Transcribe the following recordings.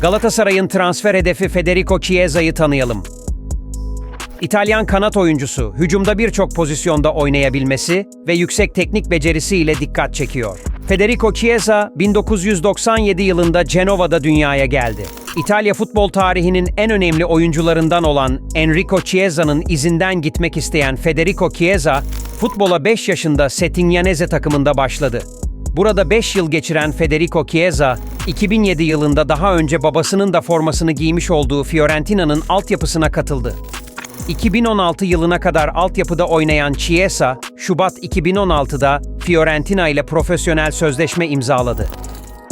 Galatasaray'ın transfer hedefi Federico Chiesa'yı tanıyalım. İtalyan kanat oyuncusu, hücumda birçok pozisyonda oynayabilmesi ve yüksek teknik becerisiyle dikkat çekiyor. Federico Chiesa, 1997 yılında Cenova'da dünyaya geldi. İtalya futbol tarihinin en önemli oyuncularından olan Enrico Chiesa'nın izinden gitmek isteyen Federico Chiesa, futbola 5 yaşında Settignanese takımında başladı. Burada 5 yıl geçiren Federico Chiesa, 2007 yılında daha önce babasının da formasını giymiş olduğu Fiorentina'nın altyapısına katıldı. 2016 yılına kadar altyapıda oynayan Chiesa, Şubat 2016'da Fiorentina ile profesyonel sözleşme imzaladı.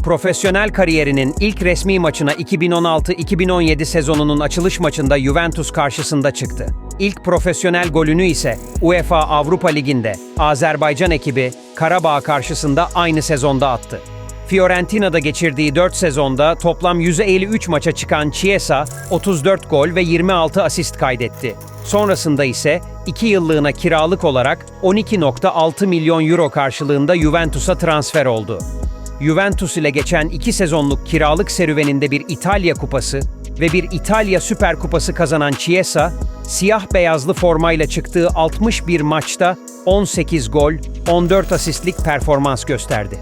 Profesyonel kariyerinin ilk resmi maçına 2016-2017 sezonunun açılış maçında Juventus karşısında çıktı. İlk profesyonel golünü ise UEFA Avrupa Ligi'nde Azerbaycan ekibi Karabağ karşısında aynı sezonda attı. Fiorentina'da geçirdiği 4 sezonda toplam 153 maça çıkan Chiesa 34 gol ve 26 asist kaydetti. Sonrasında ise 2 yıllığına kiralık olarak 12.6 milyon euro karşılığında Juventus'a transfer oldu. Juventus ile geçen 2 sezonluk kiralık serüveninde bir İtalya Kupası ve bir İtalya Süper Kupası kazanan Chiesa, siyah beyazlı formayla çıktığı 61 maçta 18 gol, 14 asistlik performans gösterdi.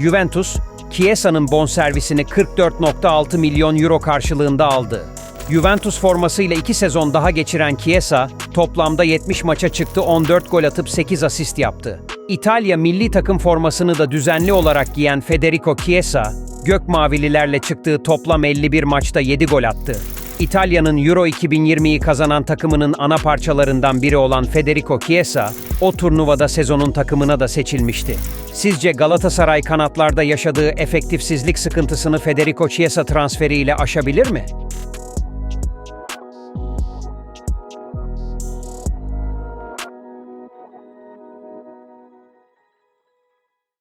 Juventus, Chiesa'nın bonservisini 44.6 milyon euro karşılığında aldı. Juventus formasıyla 2 sezon daha geçiren Chiesa, toplamda 70 maça çıktı 14 gol atıp 8 asist yaptı. İtalya milli takım formasını da düzenli olarak giyen Federico Chiesa, gök mavililerle çıktığı toplam 51 maçta 7 gol attı. İtalya'nın Euro 2020'yi kazanan takımının ana parçalarından biri olan Federico Chiesa, o turnuvada sezonun takımına da seçilmişti. Sizce Galatasaray kanatlarda yaşadığı efektifsizlik sıkıntısını Federico Chiesa transferiyle aşabilir mi?